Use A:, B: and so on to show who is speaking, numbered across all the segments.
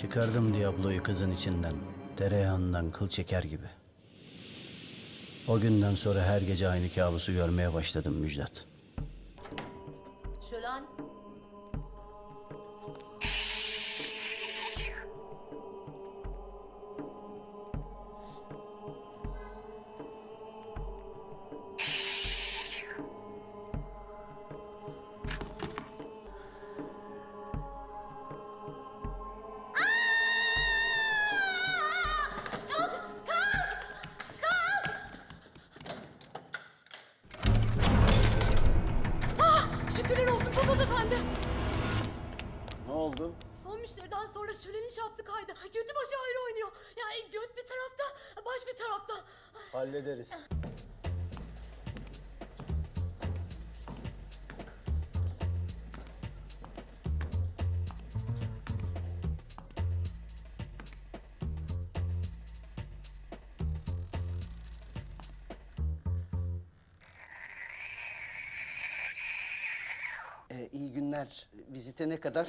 A: Çıkardım Diablo'yu kızın içinden. Tereyağından kıl çeker gibi. O günden sonra her gece aynı kabusu görmeye başladım Müjdat.
B: Şölen. Baş bir tarafta.
A: Hallederiz.
C: Ee, iyi günler. Vizite ne kadar?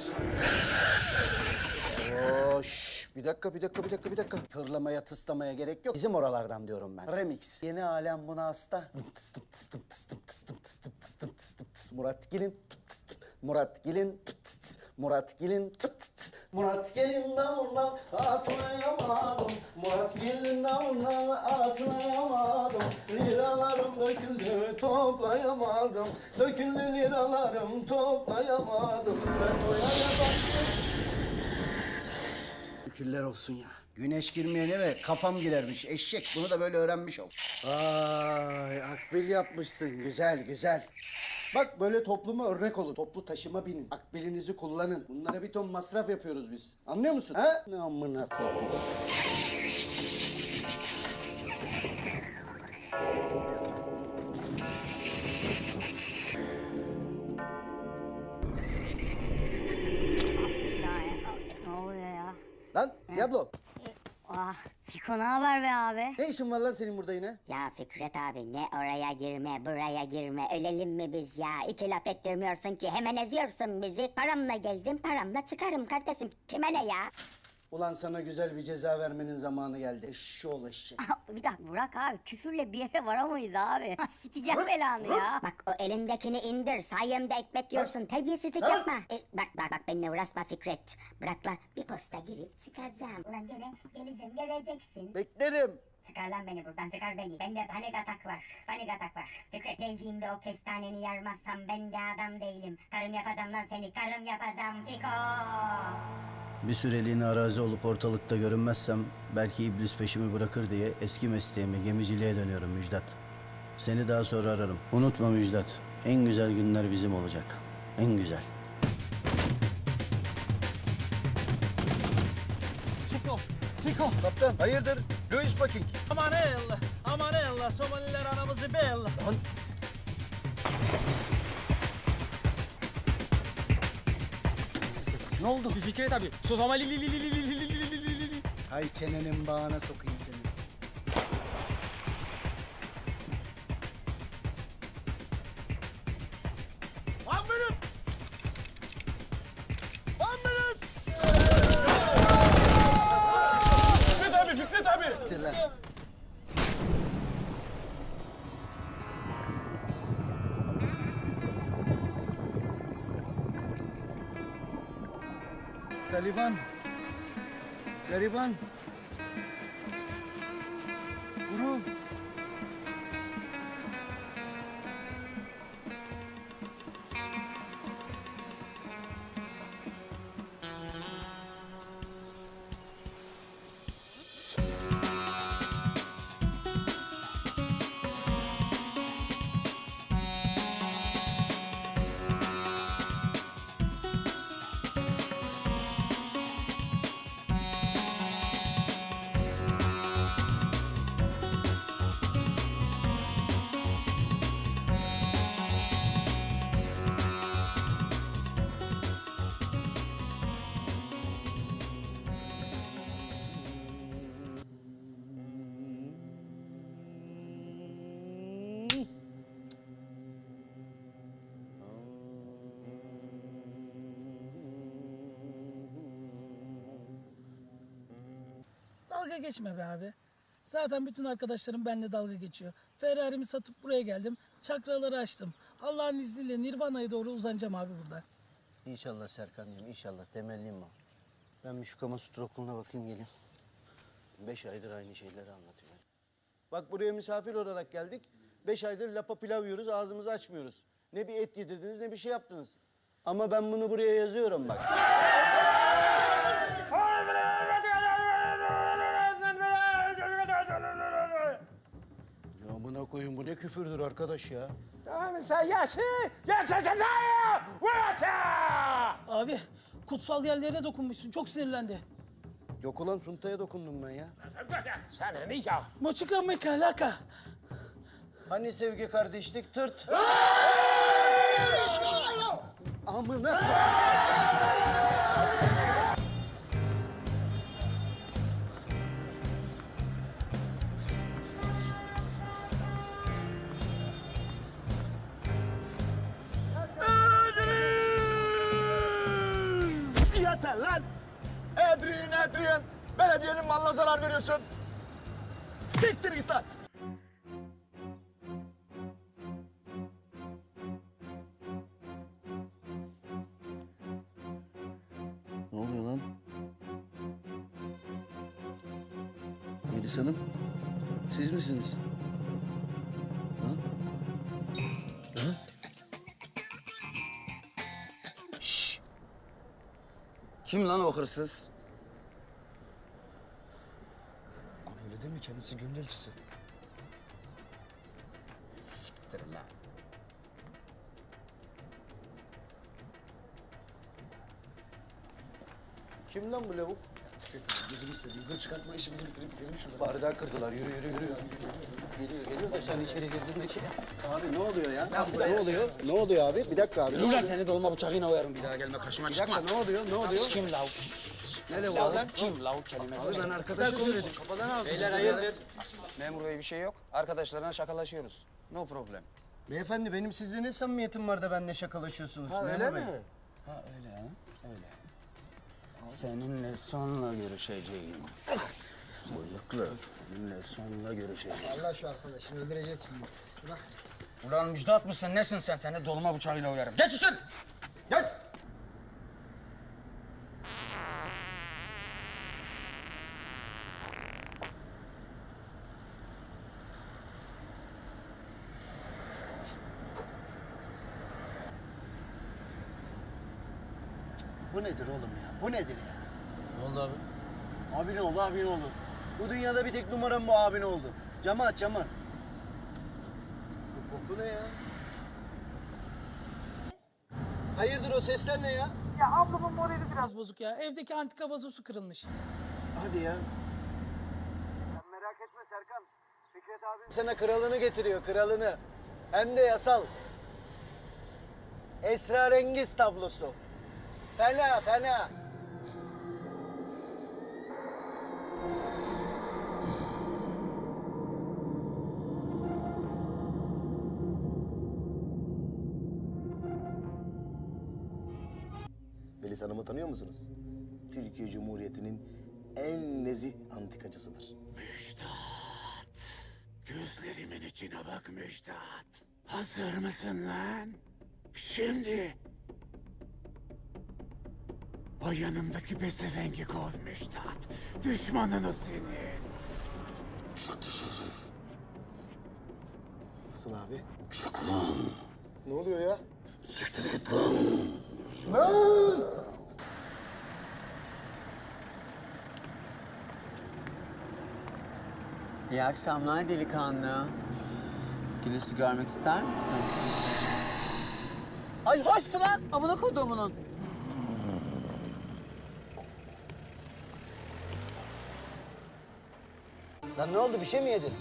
C: Bir dakika, bir dakika, bir dakika, bir dakika. Hırlamaya, tıslamaya gerek yok. Bizim oralardan diyorum ben. Remix. Yeni alem buna hasta. Tıstım tıstım tıstım tıstım tıstım tıstım tıstım tıs. Murat Gil'in tıs. Murat Gil'in tıs. Murat Gil'in tıs tıs. Murat Gil'in damından atlayamadım. Murat Gil'in damından atlayamadım. Liralarım döküldü, toplayamadım. Döküldü liralarım, toplayamadım. Ben doyamadım. Şükürler olsun ya.
A: Güneş girmeyene ve kafam girermiş eşek. Bunu da böyle öğrenmiş ol.
C: Ay akbil yapmışsın. Güzel güzel. Bak böyle topluma örnek olun. Toplu taşıma binin. Akbilinizi kullanın. Bunlara bir ton masraf yapıyoruz biz. Anlıyor musun? Ha? Ne amına koydum. Diablo.
D: Ah, Fiko ne haber be abi?
C: Ne işin var lan senin burada yine?
D: Ya Fikret abi ne oraya girme buraya girme ölelim mi biz ya? İki laf ettirmiyorsun ki hemen eziyorsun bizi. Paramla geldim paramla çıkarım kardeşim. Kime ne ya?
C: Ulan sana güzel bir ceza vermenin zamanı geldi. Eşşoğlu eşek.
D: bir dakika Burak abi küfürle bir yere varamayız abi. Sikeceğim belanı ya. Bak o elindekini indir sayemde ekmek yiyorsun terbiyesizlik yapma. E, bak bak bak benimle uğraşma Fikret. Bırak lan bir posta girip çıkaracağım. Ulan gene geleceğim göreceksin.
C: Beklerim.
D: Çıkar lan beni buradan çıkar beni. Bende panik atak var. Panik atak var. Fikret geldiğimde o kestaneni yarmazsam ben de adam değilim. Karım yapacağım lan seni. Karım yapacağım. Fiko.
A: Bir süreliğine arazi olup ortalıkta görünmezsem belki iblis peşimi bırakır diye eski mesleğime gemiciliğe dönüyorum Müjdat. Seni daha sonra ararım. Unutma Müjdat. En güzel günler bizim olacak. En güzel.
E: Fiko, Fiko.
C: Kaptan hayırdır? Louis Bucking.
E: Aman el, aman el. Somaliler anamızı bel.
C: Lan. Ne oldu?
E: Fikret abi, li li li li li li li li li li li.
C: Hay çenenin bağına sokayım Taliban. Taliban.
F: Dalga geçme be abi. Zaten bütün arkadaşlarım benimle dalga geçiyor. Ferrari'mi satıp buraya geldim. Çakraları açtım. Allah'ın izniyle Nirvana'ya doğru uzanacağım abi burada.
C: İnşallah Serkan'cığım inşallah temelliyim o. Ben bir şu Kamasutra okuluna bakayım geleyim. Beş aydır aynı şeyleri anlatıyor. Bak buraya misafir olarak geldik. Beş aydır lapa pilav yiyoruz ağzımızı açmıyoruz. Ne bir et yedirdiniz ne bir şey yaptınız. Ama ben bunu buraya yazıyorum bak. Ya koyun bu ne küfürdür arkadaş ya.
F: Abi kutsal yerlere dokunmuşsun. Çok sinirlendi.
C: Yok ulan Sunta'ya dokundum ben ya.
F: Moçika mekalaka.
C: Hani sevgi kardeşlik tırt. Amına
G: Malına zarar veriyorsun. Siktir git lan!
C: Ne oluyor lan? Melis Hanım, siz misiniz? Ha? Ha?
H: Kim lan o hırsız?
G: Abi öyle değil mi? Kendisi gönül elçisi.
H: Siktir lan.
C: Kim lan bu lavuk?
G: Gözümü seveyim. Yukarı çıkartma işimizi bitirip gidelim şuradan.
C: Bardağı kırdılar. Yürü yürü yürü. Geliyor geliyor da sen içeri girdin ki. Abi ne oluyor ya? Ne oluyor? Ne oluyor abi? Bir dakika abi.
H: Ulan seni dolma bıçağıyla oyarım bir daha gelme karşıma
C: Bir
H: çıkma.
C: dakika ne oluyor? Ne oluyor?
H: Kim lav?
C: Ne lavuğu abi?
H: Kim lav kelimesi?
C: Abi ben arkadaşa söyledim.
H: Beyler hayırdır? Memur bey bir şey yok. Arkadaşlarına şakalaşıyoruz. No problem.
C: Beyefendi benim sizle ne samimiyetim var da benimle şakalaşıyorsunuz?
H: Ha öyle mi? Ha öyle ha? Öyle. Seninle sonra görüşeceğim. Bıyıklı. Seninle sonra görüşeceğim.
G: Allah şu arkadaşını öldürecek şimdi. Bırak.
H: Ulan müjdat mısın? Nesin sen? Seni dolma bıçağıyla oyarım. Geç için! Gel!
C: Bu nedir oğlum ya? Bu nedir ya?
I: Ne oldu abi?
C: Abin oldu, abin oldu. Bu dünyada bir tek numaram bu abin oldu. Camı aç camı. Bu koku ne ya? Hayırdır o sesler ne ya?
F: Ya ablamın morali biraz bozuk ya. Evdeki antika vazosu kırılmış.
C: Hadi ya. merak etme Serkan. Fikret abi sana kralını getiriyor, kralını. Hem de yasal. Esrarengiz tablosu. Fena, fena.
G: Melis Hanım'ı tanıyor musunuz? Türkiye Cumhuriyeti'nin en nezih antikacısıdır.
J: Müjdat. Gözlerimin içine bak Müjdat. Hazır mısın lan? Şimdi. O yanımdaki pezevengi kov Müjdat. Düşmanın o senin.
G: Nasıl abi? Ne oluyor ya?
K: İyi akşamlar delikanlı. Güneşi görmek ister misin? Ay hoştu lan amına kodumunun.
C: Lan ne oldu bir şey mi yedin?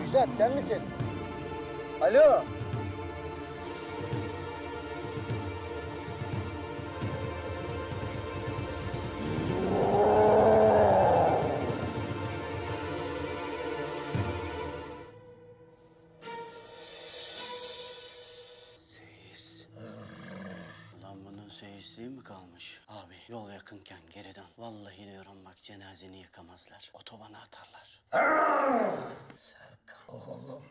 C: Müjdat sen misin? Alo. Seyisliği mi kalmış. Abi yol yakınken geri dön. Vallahi diyorum bak cenazeni yıkamazlar. Otobana atarlar.
L: Serkan oğlum.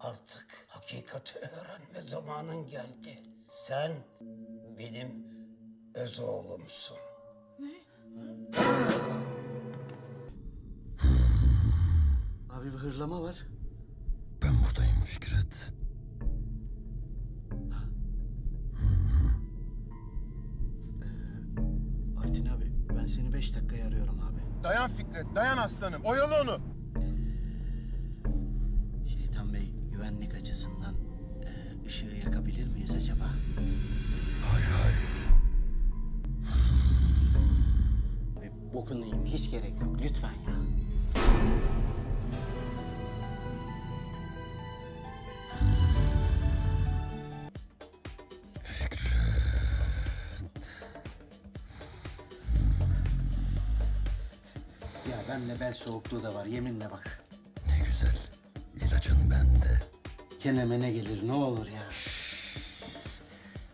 L: Artık hakikati öğrenme zamanın geldi. Sen benim öz oğlumsun.
C: Abi bir hırlama var.
L: Ben buradayım Fikret.
G: Dayan Fikret, dayan aslanım. Oyalı onu.
C: Şeytan Bey güvenlik açısından e, ışığı yakabilir miyiz acaba?
L: Hay hay.
C: Bokunu yiyeyim hiç gerek yok lütfen. Ya soğukluğu da var yeminle bak.
L: Ne güzel. İlacın bende.
C: Keneme ne gelir ne olur ya.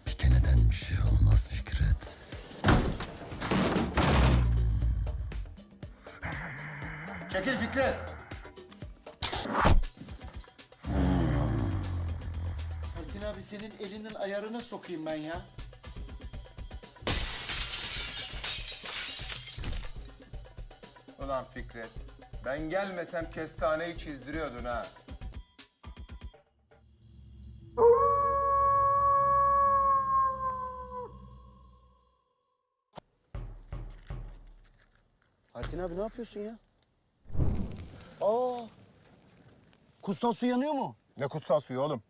L: Bir keneden bir şey olmaz Fikret.
G: Çekil Fikret.
C: Artin abi senin elinin ayarına sokayım ben ya.
G: Ulan Fikret, ben gelmesem kestaneyi çizdiriyordun ha.
C: Artin abi ne yapıyorsun ya? Aa! Kutsal su yanıyor mu?
G: Ne kutsal suyu oğlum?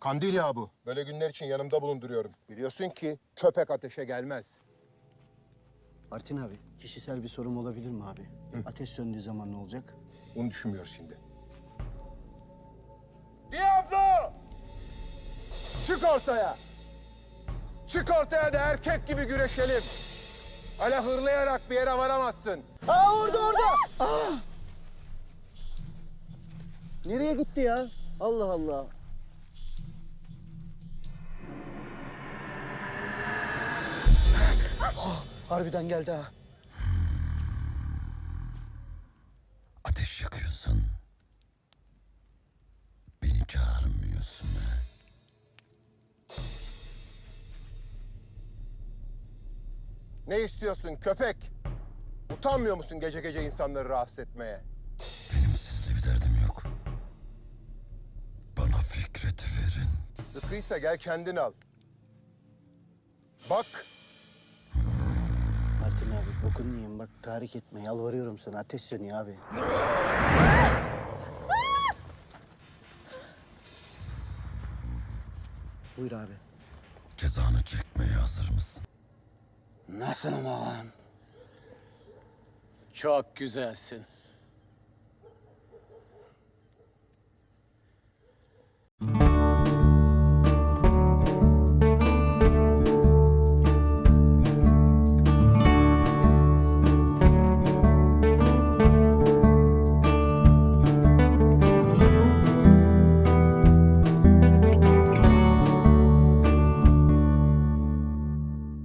G: Kandil yağı bu. Böyle günler için yanımda bulunduruyorum. Biliyorsun ki köpek ateşe gelmez.
C: Artin abi, kişisel bir sorum olabilir mi abi? Ateş söndüğü zaman ne olacak?
G: Bunu düşünmüyoruz şimdi. Diablo! Çık ortaya! Çık ortaya da erkek gibi güreşelim. Öyle hırlayarak bir yere varamazsın.
C: Aa orada orada! Aa! Nereye gitti ya? Allah Allah. Harbiden geldi ha.
L: Ateş yakıyorsun. Beni çağırmıyorsun ha.
G: Ne istiyorsun köpek? Utanmıyor musun gece gece insanları rahatsız etmeye?
L: Benim sizle bir derdim yok. Bana Fikret'i verin.
G: Sıkıysa gel kendin al. Bak,
C: Yiyeyim bak tahrik etme yalvarıyorum sana ateş sönüyor abi. Buyur abi.
L: Cezanı çekmeye hazır mısın?
C: Nasılım ağam?
E: Çok güzelsin.